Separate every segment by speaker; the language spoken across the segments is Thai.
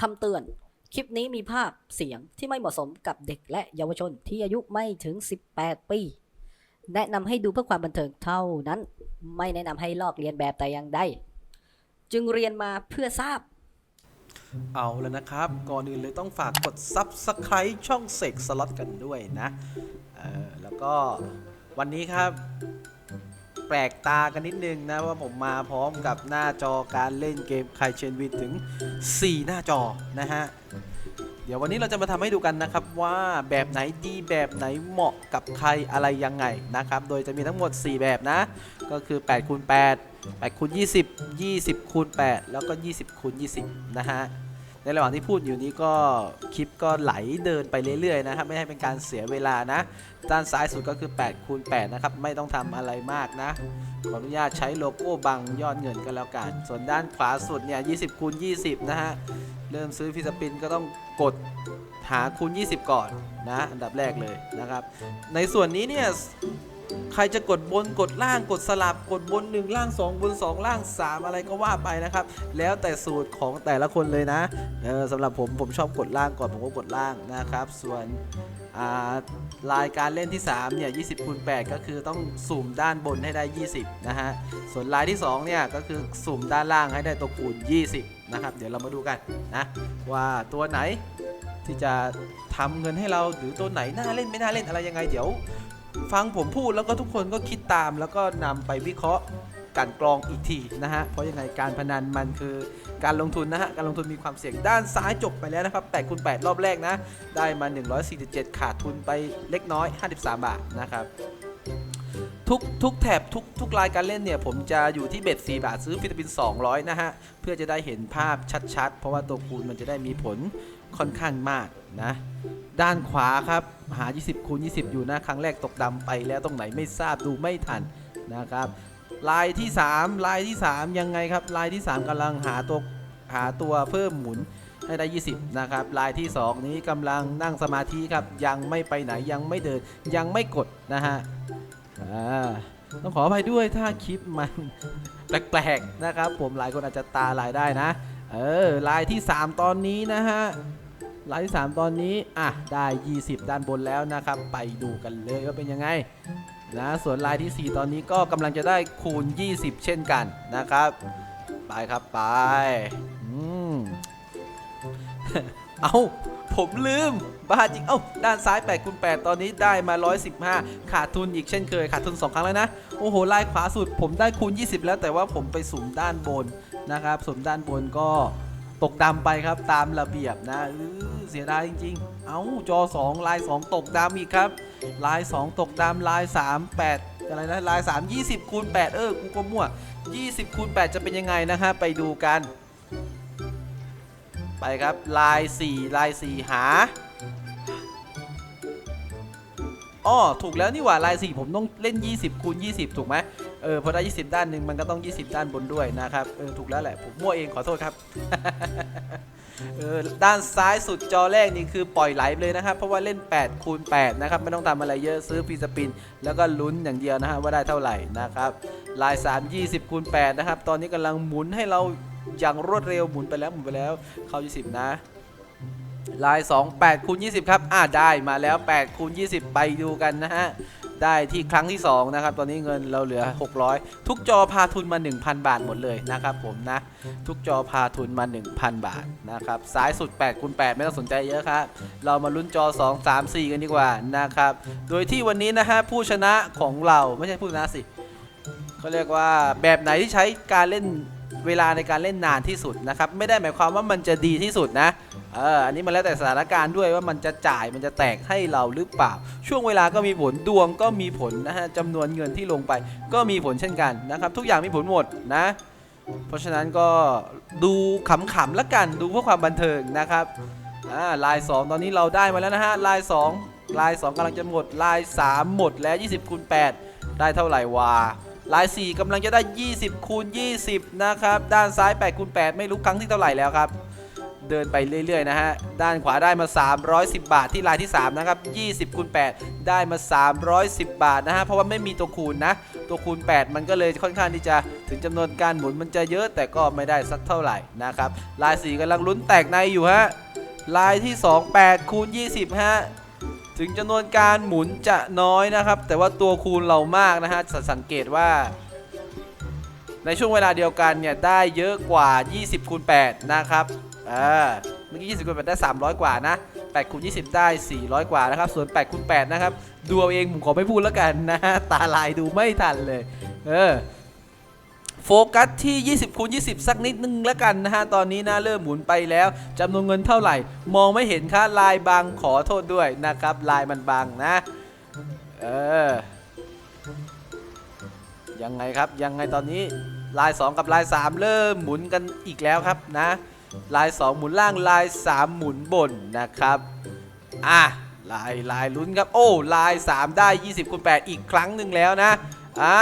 Speaker 1: คำเตือน คลิปนี้มีภาพเสียงที่ไม่เหมาะสมกับเด็กและเยาวชนที่อายุไม่ถึง 18 ปี แนะนำให้ดูเพื่อความบันเทิงเท่านั้น ไม่แนะนำให้ลอกเลียนแบบแต่อย่างใด จึงเรียนมาเพื่อทราบ
Speaker 2: เอาแล้วนะครับ ก่อนอื่นเลยต้องฝากกด Subscribe ช่องเสกสล็อตกันด้วยนะ เออ แล้วก็วันนี้ครับ แปลกตากันนิดนึงนะว่าผมมาพร้อมกับหน้าจอการเล่นเกมไคเชนวินถึง 4 หน้าจอนะฮะ เดี๋ยววันนี้เราจะมาทำให้ดูกันนะครับว่าแบบไหนดีแบบไหนเหมาะกับใครอะไรยังไงนะครับ โดยจะมีทั้งหมด 4 แบบนะ ก็คือ8คูณ8 8คูณ20 20คูณ8แล้วก็ 20คูณ20 นะฮะ ในระหว่างที่พูดอยู่นี้ก็คลิปก็ไหลเดินไปเรื่อยๆนะครับไม่ให้เป็นการเสียเวลานะ ด้านซ้ายสุดก็คือ8คูณ8นะครับไม่ต้องทำอะไรมากนะขออนุญาตใช้โลโก้บังยอดเงินก็แล้วกัน ส่วนด้านขวาสุดเนี่ย20คูณ20 นะฮะเริ่มซื้อฟิสปินก็ต้องกดหาคูณ 20 ก่อนนะ อันดับแรกเลยนะครับ ในส่วนนี้เนี่ย ใครจะกดบนกดล่างกดสลับกดบน 1 ล่าง 2 บน 2 ล่าง 3 อะไรก็ว่าไปนะครับ แล้วแต่สูตรของแต่ละคนเลยนะเออสำหรับผมผมชอบกดล่างก่อนผมก็กดล่างนะครับ ส่วนอ่ารายการเล่นที่ 3 เนี่ย 20คูณ8ก็คือต้องสุ่มด้านบนให้ได้ 20 นะฮะ ส่วนลายที่ 2 เนี่ย ก็คือสุ่มด้านล่างให้ได้ตัวคูณ 20 นะครับ เดี๋ยวเรามาดูกันนะ ว่าตัวไหนที่จะทำเงินให้เราหรือตัวไหนน่าเล่นไม่น่าเล่นอะไรยังไง เดี๋ยว ฟังผมพูดแล้วก็ทุกคนก็คิดตามแล้วก็นำไปวิเคราะห์กลันกรองอีกทีนะฮะ เพราะยังไงการพนันมันคือการลงทุนนะฮะ การลงทุนมีความเสี่ยงด้านซ้ายจบไปแล้วนะครับ8คูณ8รอบแรกนะ ได้มา 147 ขาดทุนไปเล็กน้อย 53 บาทนะครับ ทุกทุกแถบทุกทุกรายการเล่นเนี่ย ผมจะอยู่ที่เบ็ด4บาทซื้อฟิลิปปินส์200 นะฮะ เพื่อจะได้เห็นภาพชัดๆ เพราะว่าตัวคูณมันจะได้มีผลค่อนข้างมาก นะด้านขวาครับหา 20คูณ20 อยู่นะครั้งแรกตกดำไปแล้วตรงไหนไม่ทราบดูไม่ทันนะครับลายที่ 3 ลายที่ 3 ยังไงครับ ลายที่ 3กำลังหาตัวหาตัวเพิ่มหมุนให้ได้ 20 นะครับ ลายที่ 2 นี้กำลังนั่งสมาธิครับ ยังไม่ไปไหนยังไม่เดินยังไม่กดนะฮะต้องขออภัยด้วยถ้าคลิปมันแปลกๆนะครับ ผมหลายคนอาจจะตาลายได้นะ เออลายที่ 3 ตอนนี้นะฮะ ลายที่3ตอนนี้ อะ ได้ 20 ด้านบนแล้วนะครับ ไปดูกันเลยว่าเป็นยังไงนะส่วนลายที่ 4 ตอนนี้ก็กำลังจะได้คูณ 20 เช่นกันนะครับ ไปครับไปอืมเอาผมลืม บ้าจริง เอ้า ด้านซ้าย8คูณ8ตอนนี้ได้มา 115 ขาดทุนอีกเช่นเคย ขาดทุน 2 ครั้งแล้วนะ โอ้โหลายขวาสุดผมได้คูณ 20 แล้วแต่ว่าผมไปสุ่มด้านบนนะครับสุ่มด้านบนก็ตกดำไปครับตามระเบียบนะ เสียดายจริงๆ เอาจอ 2 ลาย 2 ตกดำอีกครับ ลาย 2 ตกดำลาย 3 8 อะไรนะ ลาย 3 20คูณ8เออ กูก็มั่ว 20คูณ8จะเป็นยังไงนะฮะ ไปดูกัน ไปครับ ลาย 4 ลาย 4 หาอ้อถูกแล้วนี่หว่าลาย 4 ผมต้องเล่น 20คูณ20 ถูกไหม เออพอได้ 20 ด้านหนึ่งมันก็ต้อง 20 ด้านบนด้วยนะครับเออถูกแล้วแหละผมมั่วเองขอโทษครับ เออด้านซ้ายสุดจอแรกนี่คือปล่อยไหลเลยนะครับ เพราะว่าเล่น 8 คูณ 8 นะครับ ไม่ต้องทำอะไรเยอะซื้อฟีสปิน แล้วก็ลุ้นอย่างเดียวนะฮะว่าได้เท่าไหร่นะครับลาย 3 20 คูณ 8 นะครับ ตอนนี้กำลังหมุนให้เราอย่างรวดเร็วหมุนไปแล้วหมุนไปแล้ว เข้า 20 นะลาย 2 8คูณ20 ครับ อ่าได้มาแล้ว8คูณ20 ไปดูกันนะฮะ ได้ที่ครั้งที่ 2 นะครับ ตอนนี้เงินเราเหลือ 600 ทุกจอพาทุนมา 1,000 บาทหมดเลยนะครับผมนะ ทุกจอพาทุนมา 1,000 บาทนะครับซ้ายสุด8คูณ8ไม่ต้องสนใจเยอะครับ เรามาลุ้นจอ 2 3 4 กันดีกว่านะครับ โดยที่วันนี้นะฮะผู้ชนะของเราไม่ใช่ผู้ชนะสิเขาเรียกว่าแบบไหนที่ใช้การเล่นเวลาในการเล่นนานที่สุดนะครับ ไม่ได้หมายความว่ามันจะดีที่สุดนะ เอออันนี้มันแล้วแต่สถานการณ์ด้วยว่ามันจะจ่ายมันจะแตกให้เราหรือเปล่า ช่วงเวลาก็มีผลดวงก็มีผลนะฮะจำนวนเงินที่ลงไป ก็มีผลเช่นกันนะครับ ทุกอย่างมีผลหมดนะ เพราะฉะนั้นก็ดูขำๆละกันดูเพื่อความบันเทิงนะครับอ่าลาย 2 ตอนนี้เราได้มาแล้วนะฮะลาย2ลาย 2กำลังจะหมดลาย 3 หมดแล้ว 20คูณ8ได้เท่าไหร่วะลาย 4กำลังจะได้ 20คูณ20 นะครับ ด้านซ้าย8คูณ8ไม่รู้ครั้งที่เท่าไหร่แล้วครับ เดินไปเรื่อยๆนะฮะ ด้านขวาได้มา 310 บาทที่ลายที่ 3 นะครับ 20คูณ8ได้มา 310 บาทนะฮะ เพราะว่าไม่มีตัวคูณนะ ตัวคูณ 8 มันก็เลยค่อนข้างที่จะถึงจำนวนการหมุนมันจะเยอะแต่ก็ไม่ได้สักเท่าไหร่นะครับ ลายสีกำลังลุ้นแตกในอยู่ฮะ ลายที่ 2 8คูณ20 ฮะถึงจำนวนการหมุนจะน้อยนะครับ แต่ว่าตัวคูณเรามากนะฮะสสังเกตว่า ในช่วงเวลาเดียวกันเนี่ยได้เยอะกว่า 20คูณ8นะครับ อ่าเมื่อกี้20คูณ8ได้ 300 กว่านะ8คูณ20 ได้ 400 กว่านะครับ ส่วน8คูณ8นะครับ ดูเอาเองผมขอไม่พูดแล้วกันนะฮะตาลายดูไม่ทันเลย เออ โฟกัสที่ 20คูณ20 สักนิดนึงแล้วกันนะฮะ ตอนนี้นะเริ่มหมุนไปแล้วจำนวนเงินเท่าไหร่ มองไม่เห็นค่าลายบางขอโทษด้วยนะครับ ลายมันบางนะ เออ ยังไงครับ ยังไงตอนนี้ลาย 2 กับลาย 3 เริ่มหมุนกันอีกแล้วครับนะ ลาย 2 หมุนล่างลาย 3 หมุนบนนะครับ อะลายลายลุ้นครับ โอ้ลาย 3 ได้ 20คูณ8อีกครั้งหนึ่งแล้วนะอ่า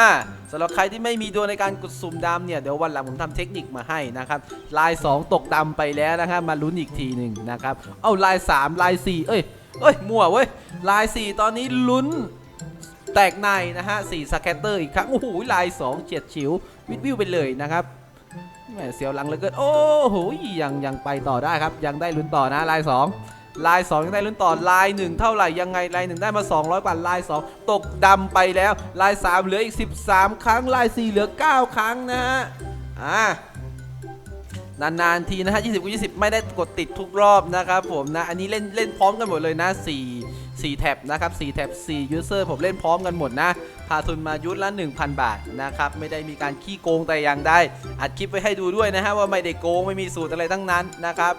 Speaker 2: สำหรับใครที่ไม่มีดวงในการกดสุ่มดำเนี่ย เดี๋ยววันหลังผมทำเทคนิคมาให้นะครับ ลาย 2 ตกดำไปแล้วนะครับ มาลุ้นอีกทีหนึ่งนะครับ เอ้าลาย 3 ลาย 4 เอ้ยเอ้ยมั่วเว้ยลาย 4 ตอนนี้ลุ้นแตกในนะฮะ4สแคตเตอร์อีกครั้ง โอ้โหลาย 2 เฉียดฉิว วิดวิวไปเลยนะครับ แหมเสียวหลังเหลือเกินโอ้โหยังยังไปต่อได้ครับ ยังได้ลุ้นต่อนะลาย 2 ลาย 2 ยังได้ลุ้นต่อลาย 1 เท่าไหร่ยังไงลาย 1 ได้มา 200กว่าลาย 2 ตกดำไปแล้ว ลาย 3 เหลืออีก 13 ครั้งลาย 4 เหลือ 9 ครั้งนะฮะอ่านานๆทีนะฮะ20กู20 ไม่ได้กดติดทุกรอบนะครับผมนะ อันนี้เล่นเล่นพร้อมกันหมดเลยนะ 4 4แท็บนะครับ4แท็บ4ยูเซอร์ผมเล่นพร้อมกันหมดนะพาทุนมายุทธละ 1,000 บาทนะครับไม่ได้มีการขี้โกงแต่อย่างใดอัดคลิปไว้ให้ดูด้วยนะฮะว่าไม่ได้โกงไม่มีสูตรอะไรทั้งนั้นนะครับ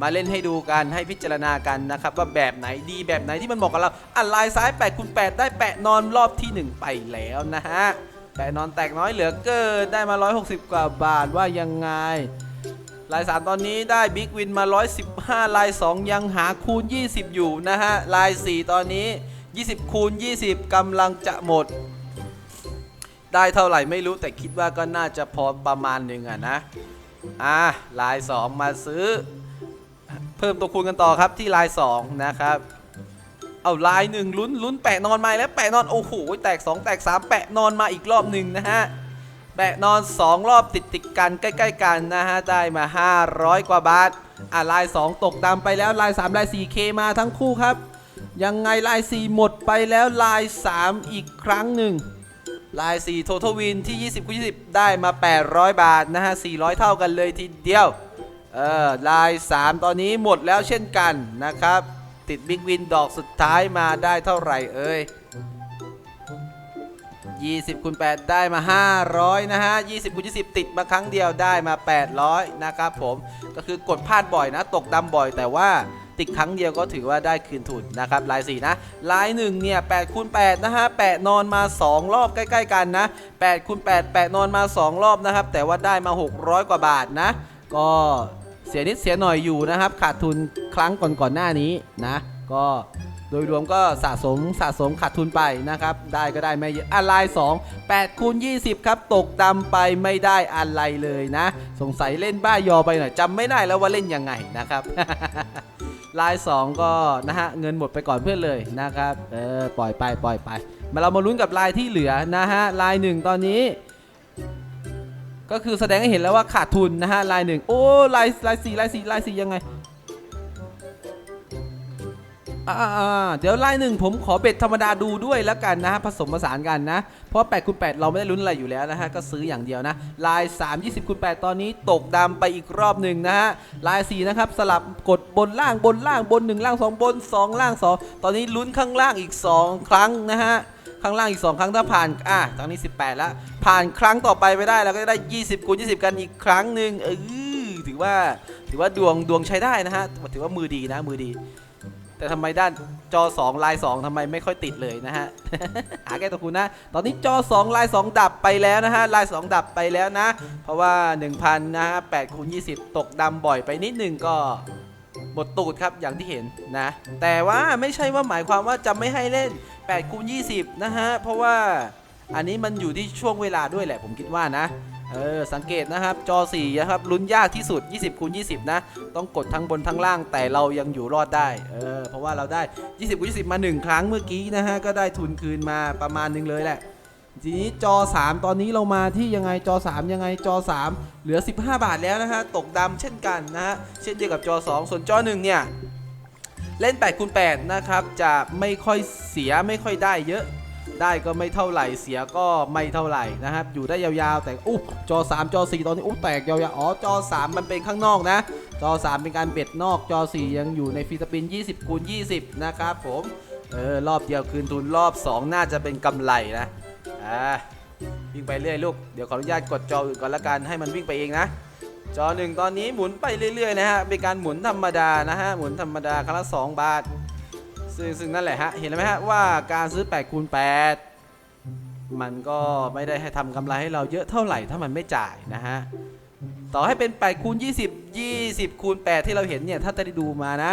Speaker 2: มาเล่นให้ดูกันให้พิจารณากันนะครับว่าแบบไหนดีแบบไหนที่มันเหมาะกับเราอะลายซ้าย8คูณ8ได้แปะนอนรอบที่ 1 ไปแล้วนะฮะแปะนอนแตกน้อยเหลือเกินได้มา 160 กว่าบาทว่ายังไง ลาย 3 ตอนนี้ได้บิ๊กวินมา 115 ลาย 2 ยังหาคูณ 20 อยู่นะฮะ ลาย 4 ตอนนี้ 20 คูณ 20กำลังจะหมด ได้เท่าไหร่ไม่รู้แต่คิดว่าก็น่าจะพอประมาณหนึ่งอะนะ อะลาย 2 มาซื้อ เพิ่มตัวคูณกันต่อครับที่ลาย 2 นะครับเอาลายหนึ่งลุ้นลุ้นแปะนอนมาแล้วแปะนอนโอ้โหแตก 2 แตก 3 แปะนอนมาอีกรอบหนึ่งนะฮะ แปะนอน 2 รอบติดติดกันใกล้ ๆ กันนะฮะ ได้มา 500 กว่าบาท อะลาย 2 ตกดำไปแล้วลาย 3 ลาย 4K มาทั้งคู่ครับ ยังไงลาย 4 หมดไปแล้วลาย 3 อีกครั้งหนึ่งลาย 4 Total Win ที่ 20คูณ20 ได้มา 800 บาทนะฮะ 400 เท่ากันเลยทีเดียว เออลาย 3 ตอนนี้หมดแล้วเช่นกันนะครับ ติดบิ๊กวินดอกสุดท้ายมาได้เท่าไหร่เอ่ย 20คูณ8ได้มา 500 นะฮะ 20คูณ20 ติดมาครั้งเดียวได้มา 800 นะครับผม ก็คือกดพลาดบ่อยนะ ตกดำบ่อยแต่ว่าติดครั้งเดียวก็ถือว่าได้คืนทุนนะครับลาย4นะลาย1เนี่ย8คูณ8นะฮะแปะนอนมา 2 รอบใกล้ๆกันนะ8คูณ8แปะนอนมา 2 รอบนะครับ แต่ว่าได้มา 600 กว่าบาทนะ ก็เสียนิดเสียหน่อยอยู่นะครับ ขาดทุนครั้งก่อนๆหน้านี้นะ ก็ โดยรวมก็สะสมสะสมขาดทุนไปนะครับ ได้ก็ได้ไม่เยอะอะลาย2 8คูณ20 ครับ ตกดำไปไม่ได้อะไรเลยนะ สงสัยเล่นบ้ายอไปหน่อยจำไม่ได้แล้วว่าเล่นยังไงนะครับลาย2ก็นะฮะเงินหมดไปก่อนเพื่อนเลยนะครับเออปล่อยไปปล่อยไปมาเรามาลุ้นกับลายที่เหลือนะฮะลาย 1 ตอนนี้ ก็คือแสดงให้เห็นแล้วว่าขาดทุนนะฮะลายหนึ่งโอ้ลายลายสี่ลายสี่ลายสี่ยังไง อ่าเดี๋ยวลายหนึ่งผมขอเบ็ดธรรมดาดูด้วยแล้วกันนะฮะผสมผสานกันนะ เพราะ8คูณ8เราไม่ได้ลุ้นอะไรอยู่แล้วนะฮะก็ซื้ออย่างเดียวนะลาย 3 20คูณ8ตอนนี้ตกดำไปอีกรอบหนึ่งนะฮะลาย4นะครับสลับกดบนล่างบนล่างบน 1 ล่าง 2 บน 2 ล่าง 2 ตอนนี้ลุ้นข้างล่างอีก 2 ครั้งนะฮะข้างล่างอีก 2 ครั้งถ้าผ่าน อะตอนนี้ 18 แล้ว ผ่านครั้งต่อไปไปได้แล้วก็จะได้ 20คูณ20 กันอีกครั้งหนึ่งเออถือว่าถือว่าดวงดวงใช้ได้นะฮะถือว่ามือดีนะมือดี แต่ทำไมด้านจอ 2 ลาย 2ทำไมไม่ค่อยติดเลยนะฮะ หาแก้ตัวคุณนะ ตอนนี้จอ 2 ลาย 2 ดับไปแล้วนะฮะ ลาย 2 ดับไปแล้วนะ เพราะว่า 1,000 นะฮะ8คูณ20 ตกดำบ่อยไปนิดหนึงก็หมดตูดครับอย่างที่เห็นนะ แต่ว่าไม่ใช่ว่าหมายความว่าจะไม่ให้เล่น8คูณ20 นะฮะ เพราะว่าอันนี้มันอยู่ที่ช่วงเวลาด้วยแหละผมคิดว่านะ เออสังเกตนะครับจอ4นะครับลุ้นยากที่สุด 20คูณ20 นะ ต้องกดทั้งบนทั้งล่างแต่เรายังอยู่รอดได้เออเพราะว่าเราได้ 20คูณ20 มา 1 ครั้งเมื่อกี้นะฮะก็ได้ทุนคืนมาประมาณนึงเลยแหละทีนี้จอ 3 ตอนนี้เรามาที่ยังไงจอ 3 ยังไงจอ 3 เหลือ 15 บาทแล้วนะฮะตกดำเช่นกันนะฮะเช่นเดียวกับจอ 2 ส่วนจอ 1 เนี่ยเล่น8คูณ8นะครับจะไม่ค่อยเสียไม่ค่อยได้เยอะ ได้ก็ไม่เท่าไหร่เสียก็ไม่เท่าไหร่นะครับ อยู่ได้ยาวๆ แต่อุ๊ยจอ 3 จอ 4 ตอนนี้อุ๊ยแตกยาวๆอ๋อจอ 3 มันเป็นข้างนอกนะ จอ 3 เป็นการเบ็ดนอกจอ 4 ยังอยู่ในฟรีสปิน 20คูณ20 นะครับผมเออรอบเดียวคืนทุนรอบ 2 น่าจะเป็นกำไรนะอ่าวิ่งไปเรื่อยลูกเดี๋ยวขออนุญาตกดจออื่นก่อนละกันให้มันวิ่งไปเองนะจอหนึ่งตอนนี้หมุนไปเรื่อยๆนะฮะเป็นการหมุนธรรมดานะฮะหมุนธรรมดาครั้งละ2บาท ซึ่งซึ่งนั่นแหละฮะ เห็นไหมฮะว่าการซื้อ8คูณ8มันก็ไม่ได้ให้ทำกำไรให้เราเยอะเท่าไหร่ถ้ามันไม่จ่ายนะฮะ ต่อให้เป็น8คูณ20 20คูณ8ที่เราเห็นเนี่ย ถ้าจะได้ดูมานะ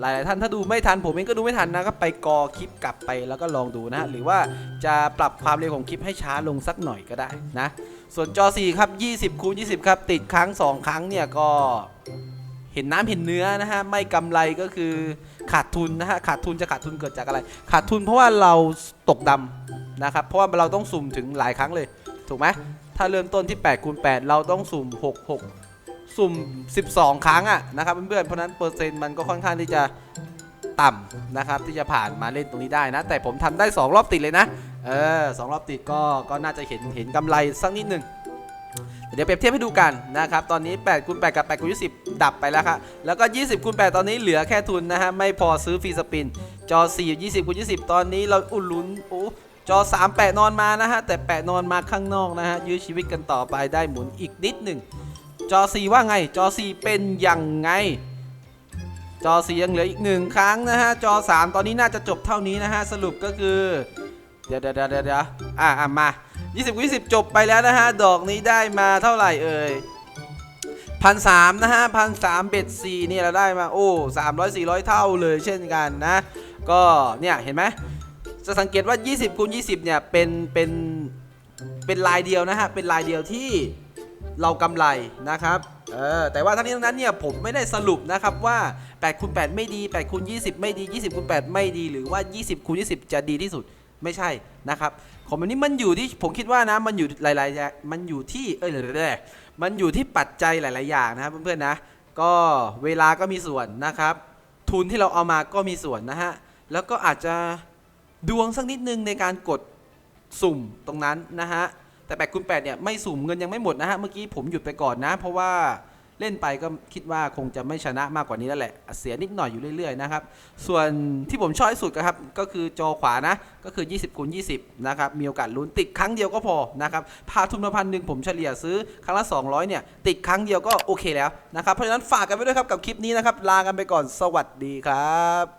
Speaker 2: หลายๆท่านถ้าดูไม่ทันผมเองก็ดูไม่ทันนะก็ไปกอคลิปกลับไปแล้วก็ลองดูนะฮะหรือว่าจะปรับความเร็วของคลิปให้ช้าลงสักหน่อยก็ได้นะ ส่วนจอ 4 ครับ 20คูณ20 ครับ ติดครั้ง 2 ครั้งเนี่ยก็ เห็นน้ำเห็นเนื้อนะฮะไม่กำไรก็คือขาดทุนนะฮะขาดทุนจะขาดทุนเกิดจากอะไร ขาดทุนเพราะว่าเราตกดำนะครับเพราะว่าเราต้องสุ่มถึงหลายครั้งเลย ถูกไหมถ้าเริ่มต้นที่8คูณ8เราต้องสุ่ม 6 6 สุ่ม 12 ครั้งอะนะครับเพื่อนๆเพราะนั้นเปอร์เซ็นต์มันก็ค่อนข้างที่จะต่ำนะครับที่จะผ่านมาเล่นตรงนี้ได้นะ แต่ผมทำได้ 2 รอบติดเลยนะเออสองรอบติดก็ก็น่าจะเห็นเห็นกำไรสักนิดหนึ่ง เดี๋ยวเปรียบเทียบให้ดูกันนะครับตอนนี้8คูณ8กับ8คูณ20 ดับไปแล้วครับแล้วก็ 20คูณ8ตอนนี้เหลือแค่ทุนนะฮะไม่พอซื้อฟรีสปิน จอ 4 20คูณ20 ตอนนี้เราอุ่นลุ้นโอ้จอ 3 แปะนอนมานะฮะแต่แปะนอนมาข้างนอกนะฮะยื้อชีวิตกันต่อไปได้หมุนอีกนิดหนึ่งจอ 4 ว่าไงจอ 4 เป็นยังไง จอ 4 ยังเหลืออีกหนึ่งครั้งนะฮะจอ 3 ตอนนี้น่าจะจบเท่านี้นะฮะสรุปก็คือ เดี๋ยวเดี๋ยวเดี๋ยวเดี๋ยวอะอะมา 20 20จบไปแล้วนะฮะ ดอกนี้ได้มาเท่าไหร่เอ่ยพันสามนะฮะพันสามเบ็ดสี่เนี่ยเราได้มา โอ้สามร้อยสี่ร้อยเท่าเลยเช่นกันนะ ก็เนี่ยเห็นไหมจะสังเกตว่า 20คูณ20 เนี่ย เป็น เป็น เป็นลายเดียวนะฮะ เป็นลายเดียวที่เรากำไรนะครับ เออ แต่ว่าทั้งนี้ทั้งนั้นเนี่ยผมไม่ได้สรุปนะครับว่า8คูณ8ไม่ดี8คูณ20 ไม่ดี 20คูณ8ไม่ดี หรือว่า 20คูณ20 จะดีที่สุด ไม่ใช่นะครับของมันนี้มันอยู่ที่ผมคิดว่านะมันอยู่หลายๆมันอยู่ที่เอ้ยมันอยู่ที่ปัจจัยหลาย ๆ อย่างนะครับเพื่อนๆนะ ก็เวลาก็มีส่วนนะครับ ทุนที่เราเอามาก็มีส่วนนะฮะแล้วก็อาจจะดวงสักนิดนึงในการกดสุ่มตรงนั้นนะฮะแต่8คูณ8เนี่ยไม่สุ่มเงินยังไม่หมดนะฮะเมื่อกี้ผมหยุดไปก่อนนะ เพราะว่า เล่นไปก็คิดว่าคงจะไม่ชนะมากกว่านี้แล้วแหละ เสียนิดหน่อยอยู่เรื่อยๆนะครับ ส่วนที่ผมชอบที่สุดครับก็คือจอขวานะก็คือ 20คูณ20 นะครับ มีโอกาสลุ้นติดครั้งเดียวก็พอนะครับพาทุนละพันหนึ่งผมเฉลี่ยซื้อครั้งละ 200 เนี่ย ติดครั้งเดียวก็โอเคแล้วนะครับ เพราะฉะนั้นฝากกันไว้ด้วยครับกับคลิปนี้นะครับ ลากันไปก่อนสวัสดีครับ